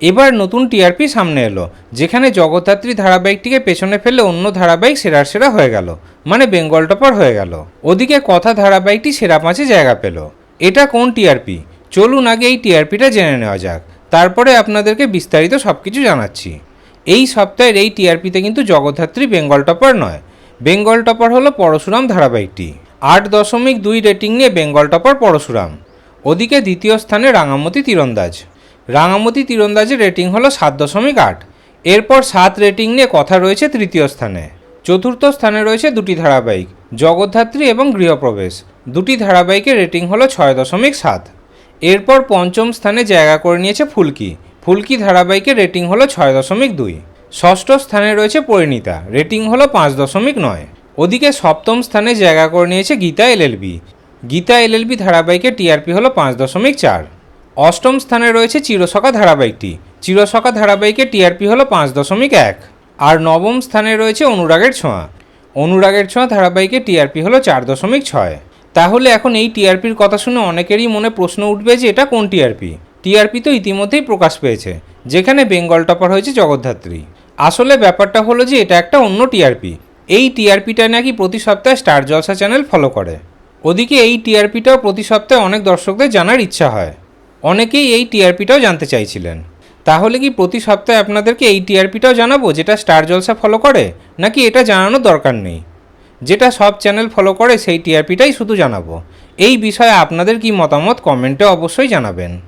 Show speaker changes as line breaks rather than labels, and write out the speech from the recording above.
এবার নতুন টিআরপি সামনে এলো, যেখানে জগদ্ধাত্রী ধারাবাহিকটিকে পেছনে ফেলে অন্য ধারাবাহিক সেরার সেরা হয়ে গেল মানে বেঙ্গল টপার হয়ে গেল। ওদিকে কথা ধারাবাহিকটি সেরা পাঁচে জায়গা পেল। এটা কোন টিআরপি? চলুন আগে এই টিআরপিটা জেনে নেওয়া যাক। তারপরে আপনাদেরকে বিস্তারিত সব কিছু জানাচ্ছি। এই সপ্তাহের এই টিআরপিতে কিন্তু জগদ্ধাত্রী বেঙ্গল টপার নয়। বেঙ্গল টপার হলো পরশুরাম ধারাবাহিকটি। আট দশমিক দুই রেটিং নিয়ে বেঙ্গল টপার পরশুরাম। ওদিকে দ্বিতীয় স্থানে রাঙামতি তীরন্দাজ। রাঙামতি তীরন্দাজের রেটিং হলো সাত দশমিক আট। এরপর সাত রেটিং নিয়ে কথা রয়েছে তৃতীয় স্থানে। চতুর্থ স্থানে রয়েছে দুটি ধারাবাহিক, জগদ্ধাত্রী এবং গৃহপ্রবেশ। দুটি ধারাবাহিকের রেটিং হলো ছয় দশমিক সাত। এরপর পঞ্চম স্থানে জায়গা করে নিয়েছে ফুলকি। ফুলকি ধারাবাহিকের রেটিং হলো ছয় দশমিক দুই। ষষ্ঠ স্থানে রয়েছে পরিণীতা রেটিং হলো পাঁচ দশমিক নয়। ওদিকে সপ্তম স্থানে জায়গা করে নিয়েছে গীতা এলএলবি গীতা এলএলবি ধারাবাহিকের টিআরপি হলো পাঁচ দশমিক চার। অষ্টম স্থানে রয়েছে চিরসখা ধারাবাহিকটি। চিরসখা ধারাবাহিকে টিআরপি হলো পাঁচ দশমিক এক। আর নবম স্থানে রয়েছে অনুরাগের ছোঁয়া। অনুরাগের ছোঁয়া ধারাবাহিকে টিআরপি হলো চার দশমিক ছয়। তাহলে এখন এই টিআরপির কথা শুনে অনেকেরই মনে প্রশ্ন উঠবে যে এটা কোন টিআরপি? টিআরপি তো ইতিমধ্যেই প্রকাশ পেয়েছে, যেখানে বেঙ্গল টপার হয়েছে জগদ্ধাত্রী। আসলে ব্যাপারটা হলো যে এটা একটা অন্য টিআরপি। এই টিআরপিটা নাকি প্রতি সপ্তাহে স্টার জলসা চ্যানেল ফলো করে। ওদিকে এই টিআরপিটাও প্রতি সপ্তাহে অনেক দর্শকদের জানার ইচ্ছা হয়। অনেকেই এই টিআরপিটাও জানতে চাইছিলেন। তাহলে কি প্রতি সপ্তাহে আপনাদেরকে এই টিআরপিটাও জানাব যেটা স্টার জলসা ফলো করে? নাকি এটা জানানোর দরকার নেই? যেটা সব চ্যানেল ফলো করে সেই টিআরপিটাই শুধু জানাব। এই বিষয়ে আপনাদের কি মতামত কমেন্টে অবশ্যই জানাবেন।